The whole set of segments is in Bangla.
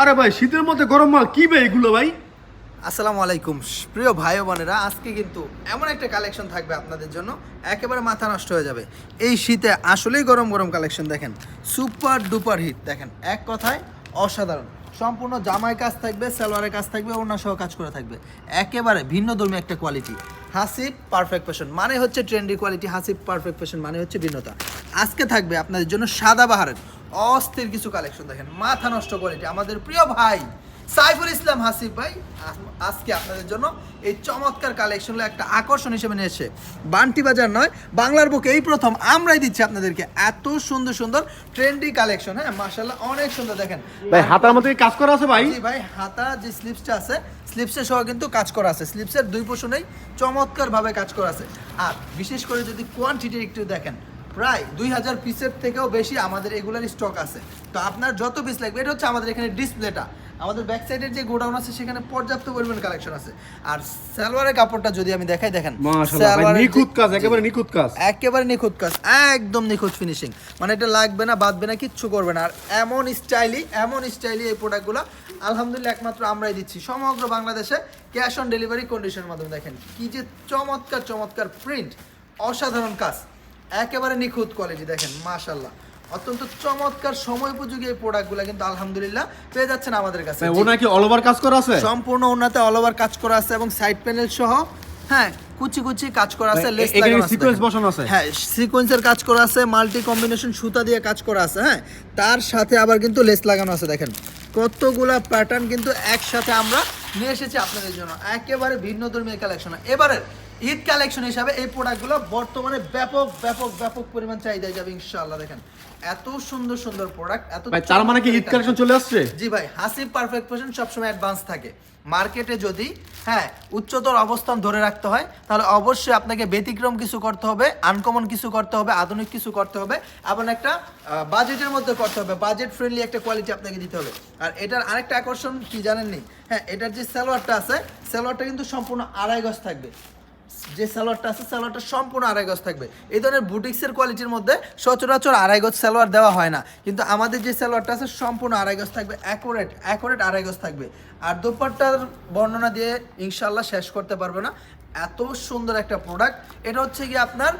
আরে ভাই, শীতের মধ্যে গরম মাল কি ভাই এগুলো ভাই? আসসালামু আলাইকুম। প্রিয় ভাই বোনেরা, আজকে কিন্তু এমন একটা কালেকশন থাকবে আপনাদের জন্য, একেবারে মাথা নষ্ট হয়ে যাবে। এই শীতে আসলেই গরম গরম কালেকশন দেখেন। সুপার ডুপার হিট, দেখেন, এক কথায় অসাধারণ। সম্পূর্ণ জামায় কাজ থাকবে, সালোয়ারের কাজ থাকবে অন্য সহ কাজ করে থাকবে। একেবারে ভিন্ন ধর্মী একটা কোয়ালিটি হাসিব পারফেক্ট ফ্যাশন মানে হচ্ছে trendy quality Hasib perfect fashion মানে হচ্ছে ভিন্নতা। আজকে থাকবে আপনাদের জন্য সাদা বাহারের অস্থির কিছু কালেকশন দেখেন। মাথা নষ্ট কোয়ালিটি আমাদের প্রিয় ভাই সাইফুল ইসলাম হাসিফ ভাই আজকে আপনাদের জন্য এই চমৎকার কালেকশনগুলো একটা আকর্ষণ হিসেবে নিয়েছে বান্টি বাজার নয় বাংলার বুকে এই প্রথম আমরাই দিচ্ছি আপনাদেরকে এত সুন্দর সুন্দর ট্রেন্ডি কালেকশন হ্যাঁ মাশাল্লাহ অনেক সুন্দর দেখেন। ভাই হাতার মধ্যে কাজ করা আছে ভাই? জি ভাই হাতা যে স্লিপসটা আছে স্লিপসের সহ কিন্তু কাজ করা আছে। স্লিপসের দুই পোষণেই চমৎকার ভাবে কাজ করা আছে। আর বিশেষ করে যদি কোয়ান্টিটি একটু দেখেন প্রায় দুই হাজার পিসের থেকেও বেশি আমাদের এগুলার স্টক আছে। তো আপনার যত পিস লাগবে এটা হচ্ছে আমাদের এখানে ডিসপ্লেটা আমাদের ব্যাক সাইডের যে গোডাউন আছে সেখানে পর্যাপ্ত পরিমাণ কালেকশন আছে। আর সালোয়ারের কাপড়টা যদি আমি দেখাই দেখেন নিখুঁত কাজ একেবারে নিখুঁত কাজ। একেবারে নিখুঁত কাজ একদম নিখুঁত ফিনিশিং মানে এটা লাগবে না বাঁধবে না কিচ্ছু করবে না। আর এমন স্টাইলি এমন স্টাইলি এই প্রোডাক্টগুলো আলহামদুলিল্লাহ একমাত্র আমরাই দিচ্ছি। সমগ্র বাংলাদেশে ক্যাশ অন ডেলিভারি কন্ডিশনের মাধ্যমে দেখেন কি যে চমৎকার চমৎকার প্রিন্ট অসাধারণ কাজ। একেবারে নিখুঁত কোয়ালিটি দেখেন মাশাল্লাহ অত্যন্ত চমৎকার সময় উপযোগী এই প্রোডাক্টগুলো কিন্তু আলহামদুলিল্লাহ পেয়ে যাচ্ছেন আমাদের কাছে। ভাই ও নাকি অল ওভার কাজ করা আছে? সম্পূর্ণ ওনাতে অল ওভার কাজ করা আছে এবং সাইড প্যানেল সহ হ্যাঁ কুচি কুচি কাজ করা আছে লেস লাগানো আছে দেখেন। বসানো আছে? হ্যাঁ সিকোয়েন্সের কাজ করা আছে মাল্টি কম্বিনেশন সুতা দিয়ে কাজ করা আছে হ্যাঁ। তার সাথে আবার কিন্তু লেস লাগানো আছে দেখেন। কতগুলা প্যাটার্ন কিন্তু একসাথে আমরা নিয়ে এসেছি আপনাদের জন্য। একেবারে ভিন্ন ধর্মীয় কালেকশন এবারের ঈদ কালেকশন হিসাবে এই প্রোডাক্টগুলো বর্তমানে ব্যাপক ব্যাপক ব্যাপক পরিমাণ চাহিদা যাবে ইনশাআল্লাহ। দেখেন এত সুন্দর সুন্দর প্রোডাক্ট এত ভাই তার মানে কি ঈদ কালেকশন চলে আসছে? জি ভাই হাসিব পারফেক্ট ফ্যাশন সবসময় অ্যাডভান্স থাকে। মার্কেটে যদি হ্যাঁ উচ্চতর অবস্থান ধরে রাখতে হয় তাহলে অবশ্যই আপনাকে ব্যতিক্রম কিছু করতে হবে আনকমন কিছু করতে হবে আধুনিক কিছু করতে হবে এবং একটা বাজেটের মধ্যে করতে হবে। বাজেট ফ্রেন্ডলি একটা কোয়ালিটি আপনাকে দিতে হবে। আর এটার আরেকটা আকর্ষণ কি জানেননি? হ্যাঁ এটার যে সালোয়ারটা আছে সালোয়ারটা কিন্তু সম্পূর্ণ আড়াই গজ থাকবে। যে সালোয়ারটা আছে, সালোয়ারটা সম্পূর্ণ আড়াই গজ থাকবে। এই ধরনের বুটিক্সের কোয়ালিটির মধ্যে সচরাচর আড়াই গজ সালোয়ার দেওয়া হয় না। কিন্তু আমাদের যে সালোয়ারটা আছে, সম্পূর্ণ আড়াই গজ থাকবে অ্যাকোরেট অ্যাকোরেট আড়াই গজ থাকবে। আর দোপাট্টার বর্ণনা দিয়ে ইনশাল্লাহ শেষ করতে পারবে না। এত সুন্দর একটা প্রোডাক্ট এটা হচ্ছে কি আপনার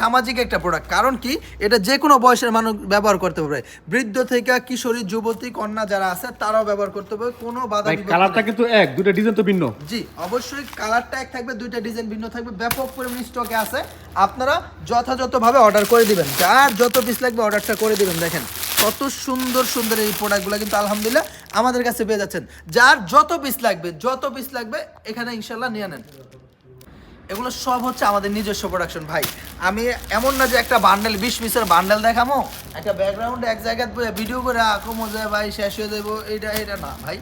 সামাজিক একটা প্রোডাক্ট কারণ কি? এটা যে কোনো বয়সের মানুষ ব্যবহার করতে পারবে। বৃদ্ধ থেকে কিশোরী যুবতী কন্যা যারা আছে তারাও ব্যবহার করতে পারবে। কোনো বাধা কালারটা কিন্তু এক দুটো ডিজাইন তো ভিন্ন। জি অবশ্যই কালারটা এক থাকবে দুইটা ডিজাইন ভিন্ন থাকবে। ব্যাপক পরিমাণ স্টকে আছে। আপনারা যথাযথভাবে অর্ডার করে দিবেন। যার যত পিস লাগবে অর্ডারটা করে দিবেন দেখেন। কত সুন্দর সুন্দর এই প্রোডাক্টগুলো কিন্তু আলহামদুলিল্লাহ আমাদের কাছে পেয়ে যাচ্ছেন। যার যত পিস লাগবে, যত পিস লাগবে, এখানে ইনশাল্লাহ নিয়ে নেন। এগুলো সব হচ্ছে আমাদের নিজস্ব প্রোডাকশন ভাই। আমি এমন না যে একটা বান্ডেল বিশ পিসের বান্ডেল দেখামো, একটা ব্যাকগ্রাউন্ডে এক জায়গায় ভিডিও করে আক্রমণ যে ভাই শেষ হয়ে যাব এটা এটা না, ভাই।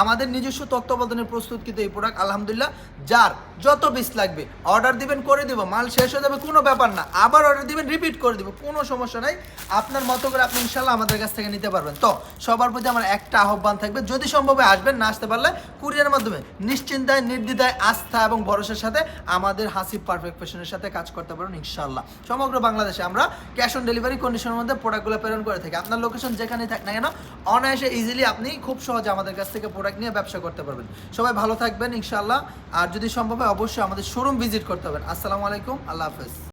আমাদের নিজস্ব তত্ত্বাবধানে প্রস্তুত কিন্তু এই প্রোডাক্ট আলহামদুলিল্লাহ, যার যত পিস লাগবে অর্ডার দিবেন, করে দিব, মাল শেষ হয়ে যাবে, কোনো ব্যাপার না। আবার অর্ডার দিবেন রিপিট করে দিব, কোনো সমস্যা নাই। আপনার মতো করে আপনি ইনশাল্লাহ আমাদের কাছ থেকে নিতে পারবেন। তো, সবার প্রতি আমার একটা আহ্বান থাকবে, যদি সম্ভব আসবেন, না আসতে পারলে কুরিয়ার মাধ্যমে নিশ্চিন্তায়, নির্দ্বিধায়, আস্থা এবং ভরসার সাথে আমাদের হাসিব পারফেক্ট ফ্যাশনের সাথে কাজ করতে পারেন, ইনশাল্লাহ। সমগ্র বাংলাদেশে আমরা ক্যাশ অন ডেলিভারি কন্ডিশনের মধ্যে প্রোডাক্টগুলো প্রেরণ করে থাকি। আপনার লোকেশন যেখানেই থাক না কেন, অনায়াসে ইজিলি আপনি খুব সহজে আমাদের কাছ থেকে প্রোডাক্ট নিয়ে ব্যবসা করতে পারবেন। সবাই ভালো থাকবেন, ইনশাল্লাহ। আর যদি সম্ভব অবশ্যই আমাদের শোরুম ভিজিট করতে হবেন আসসালামু আলাইকুম আল্লাহ হাফেজ।